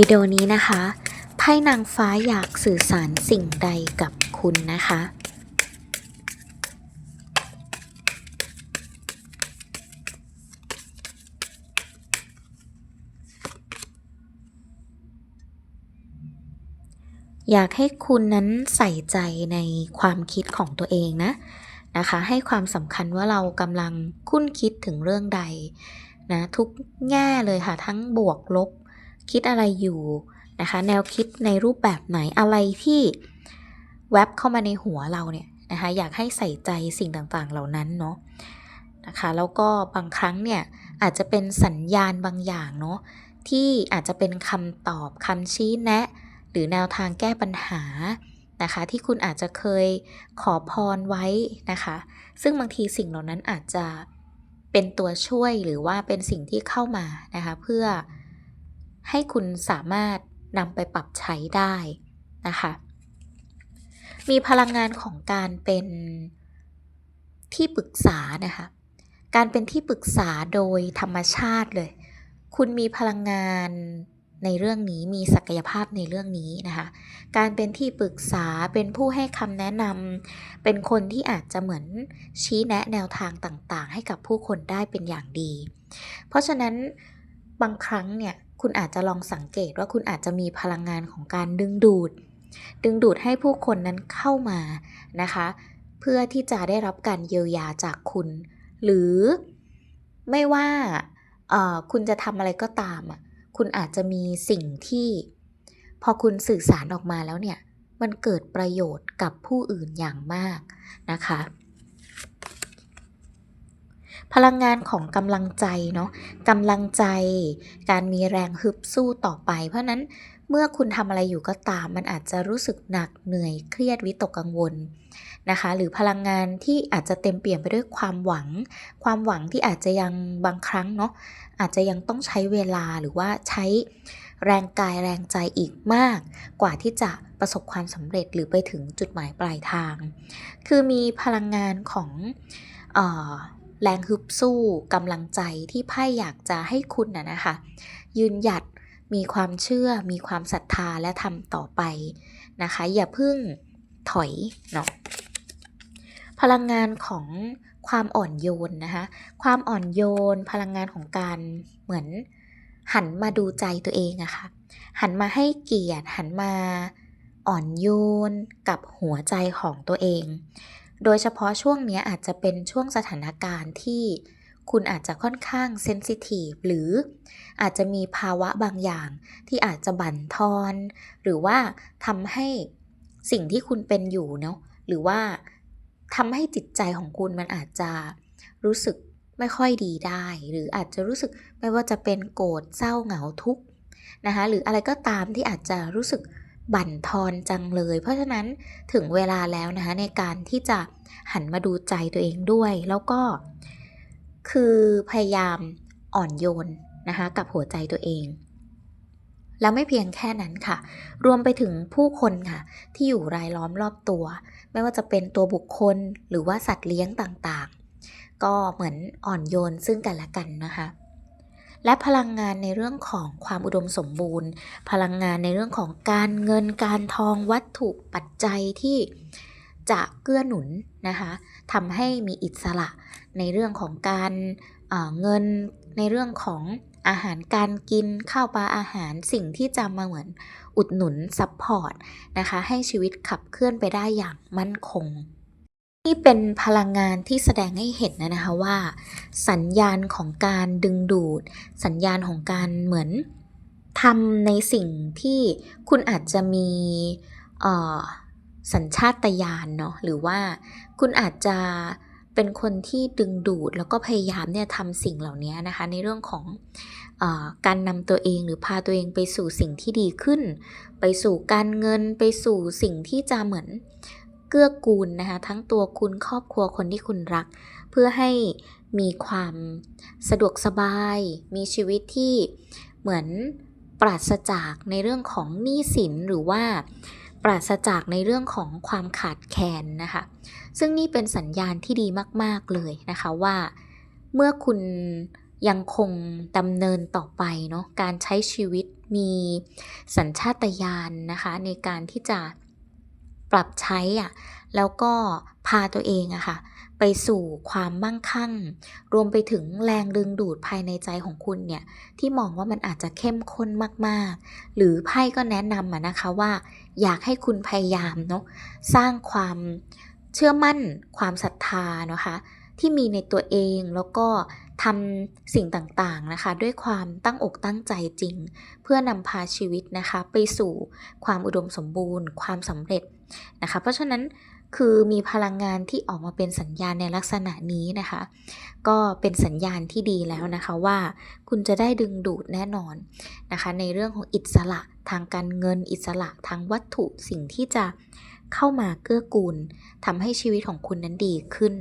วิดีโอนี้นะคะไพ่นางฟ้าอยากสื่อสารสิ่งใดกับคุณนะคะ อยากให้คุณนั้นใส่ใจในความคิดของตัวเองนะนะคะ ให้ความสำคัญว่าเรากำลังคุ้นคิดถึงเรื่องใดนะทุกแง่เลยค่ะ ทั้งบวกลบ คิดอะไรอยู่นะคะ แนวคิดในรูปแบบไหนอะไรที่แวบเข้ามาในหัวเราเนี่ยนะคะอยากให้ใส่ใจสิ่งต่างๆเหล่านั้นเนาะนะคะแล้วก็บางครั้งเนี่ยอาจจะเป็นสัญญาณบางอย่างเนาะที่อาจจะเป็นคำตอบคำชี้แนะ หรือแนวทางแก้ปัญหานะคะที่คุณอาจจะเคยขอพรไว้นะคะ ซึ่งบางทีสิ่งเหล่านั้นอาจจะเป็นตัวช่วยหรือว่าเป็นสิ่งที่เข้ามานะคะเพื่อ ให้คุณสามารถนำไปปรับใช้ได้นะคะ มีพลังงานของการเป็นที่ปรึกษานะคะ การเป็นที่ปรึกษาโดยธรรมชาติเลย คุณมีพลังงานในเรื่องนี้มีศักยภาพในเรื่องนี้นะคะ การเป็นที่ปรึกษาเป็นผู้ให้คำแนะนำเป็นคนที่อาจจะเหมือนชี้แนะแนวทางต่างๆ ให้กับผู้คนได้เป็นอย่างดี เพราะฉะนั้น บางครั้งเนี่ยคุณอาจจะลองสังเกตว่าคุณอาจจะมีพลังงานของการดึงดูด ดึงดูดให้ผู้คนนั้นเข้ามานะคะ เพื่อที่จะได้รับการเยียวยาจากคุณ หรือไม่ว่าเอ่อคุณจะทำอะไรก็ตามอะคุณอาจจะมีสิ่งที่ พอคุณสื่อสารออกมาแล้วเนี่ย มันเกิดประโยชน์กับผู้อื่นอย่างมากนะคะ พลังงานของกำลังใจเนาะกำลังใจ การมีแรงฮึบสู้ต่อไป เพราะนั้นเมื่อคุณทำอะไรอยู่ก็ตาม มันอาจจะรู้สึกหนักเหนื่อยเครียดวิตกกังวลนะคะ หรือพลังงานที่อาจจะเต็มเปี่ยมไปด้วยความหวัง ความหวังที่อาจจะยังบางครั้งเนาะอาจจะยังต้องใช้เวลาหรือว่าใช้แรงกายแรงใจอีกมาก กว่าที่จะประสบความสำเร็จหรือไปถึงจุดหมายปลายทาง คือมีพลังงานของออ แรงฮึบสู้กำลังใจที่ไพ่อยากจะให้คุณนะนะคะ ยืนหยัดมีความเชื่อมีความศรัทธาและทำต่อไปนะคะ อย่าพิ่งถอยเนาะพลังงานของความอ่อนโยนนะคะ ความอ่อนโยน พลังงานของการเหมือนหันมาดูใจตัวเองอะคะ่ะ หันมาให้เกียรติหันมาอ่อนโยนกับหัวใจของตัวเอง โดยเฉพาะช่วงนี้อาจจะเป็นช่วงสถานการณ์ที่คุณอาจจะค่อนข้างเซนซิทีฟหรืออาจจะมีภาวะบางอย่างที่อาจจะบั่นทอน หรือว่าทำให้สิ่งที่คุณเป็นอยู่เนาะหรือว่าทำให้จิตใจของคุณมันอาจจะรู้สึกไม่ค่อยดีได้ หรืออาจจะรู้สึกไม่ว่าจะเป็นโกรธเศร้าเหงาทุกข์นะคะหรืออะไรก็ตามที่อาจจะรู้สึก บั่นทอนจังเลย เพราะฉะนั้นถึงเวลาแล้วนะคะในการที่จะหันมาดูใจตัวเองด้วย แล้วก็คือพยายามอ่อนโยนนะคะกับหัวใจตัวเอง แล้วไม่เพียงแค่นั้นค่ะ รวมไปถึงผู้คนค่ะ ที่อยู่รายล้อมรอบตัว ไม่ว่าจะเป็นตัวบุคคลหรือว่าสัตว์เลี้ยงต่างๆ ก็เหมือนอ่อนโยนซึ่งกันและกันนะคะ และพลังงานในเรื่องของความอุดมสมบูรณ์ พลังงานในเรื่องของการเงินการทองวัตถุปัจจัยที่จะเกื้อหนุนนะคะทำให้มีอิสระในเรื่องของการเเงินในเรื่องของอาหารการกินข้าวปลาอาหารสิ่งที่จะมาเหมือนอุดหนุนซัพพอร์ตนะคะให้ชีวิตขับเคลื่อนไปได้อย่างมั่นคง นี่เป็นพลังงานที่แสดงให้เห็นนะนะคะว่า สัญญาณของการดึงดูด สัญญาณของการเหมือนทำในสิ่งที่คุณอาจจะมีสัญชาตญาณเนาะหรือว่าคุณอาจจะเป็นคนที่ดึงดูดแล้วก็พยายามเนี่ยทำสิ่งเหล่านี้นะคะ ในเรื่องของอการนำตัวเองหรือพาตัวเองไปสู่สิ่งที่ดีขึ้น ไปสู่การเงินไปสู่สิ่งที่จะเหมือน เกื้อกูลนะคะทั้งตัวคุณครอบครัวคนที่คุณรัก เพื่อให้มีความสะดวกสบาย มีชีวิตที่เหมือนปราศจากในเรื่องของหนี้สินหรือว่าปราศจากในเรื่องของความขาดแคลนนะคะ ซึ่งนี่เป็นสัญญาณที่ดีมาก ๆ เลยนะคะว่า เมื่อคุณยังคงดำเนินต่อไปเนาะการใช้ชีวิตมีสัญชาตญาณนะคะ ในการที่จะ ปรับใช้อะแล้วก็พาตัวเองอะค่ะ ไปสู่ความมั่งคั่ง รวมไปถึงแรงดึงดูดภายในใจของคุณเนี่ย ที่มองว่ามันอาจจะเข้มข้นมากๆ หรือไพ่ก็แนะนำอะนะคะว่า อยากให้คุณพยายามเนาะสร้างความเชื่อมั่น ความศรัทธานะคะ ที่มีในตัวเองแล้วก็ ทำสิ่งต่างๆนะคะ ด้วยความตั้งอกตั้งใจจริง เพื่อนำพาชีวิตนะคะ ไปสู่ความอุดมสมบูรณ์ ความสำเร็จนะคะ เพราะฉะนั้นคือมีพลังงานที่ออกมาเป็นสัญญาณในลักษณะนี้นะคะ ก็เป็นสัญญาณที่ดีแล้วนะคะว่าคุณจะได้ดึงดูดแน่นอนนะคะ ในเรื่องของอิสระทางการเงินอิสระทางวัตถุสิ่งที่จะเข้ามาเกื้อกูลทำให้ชีวิตของคุณนั้นดีขึ้น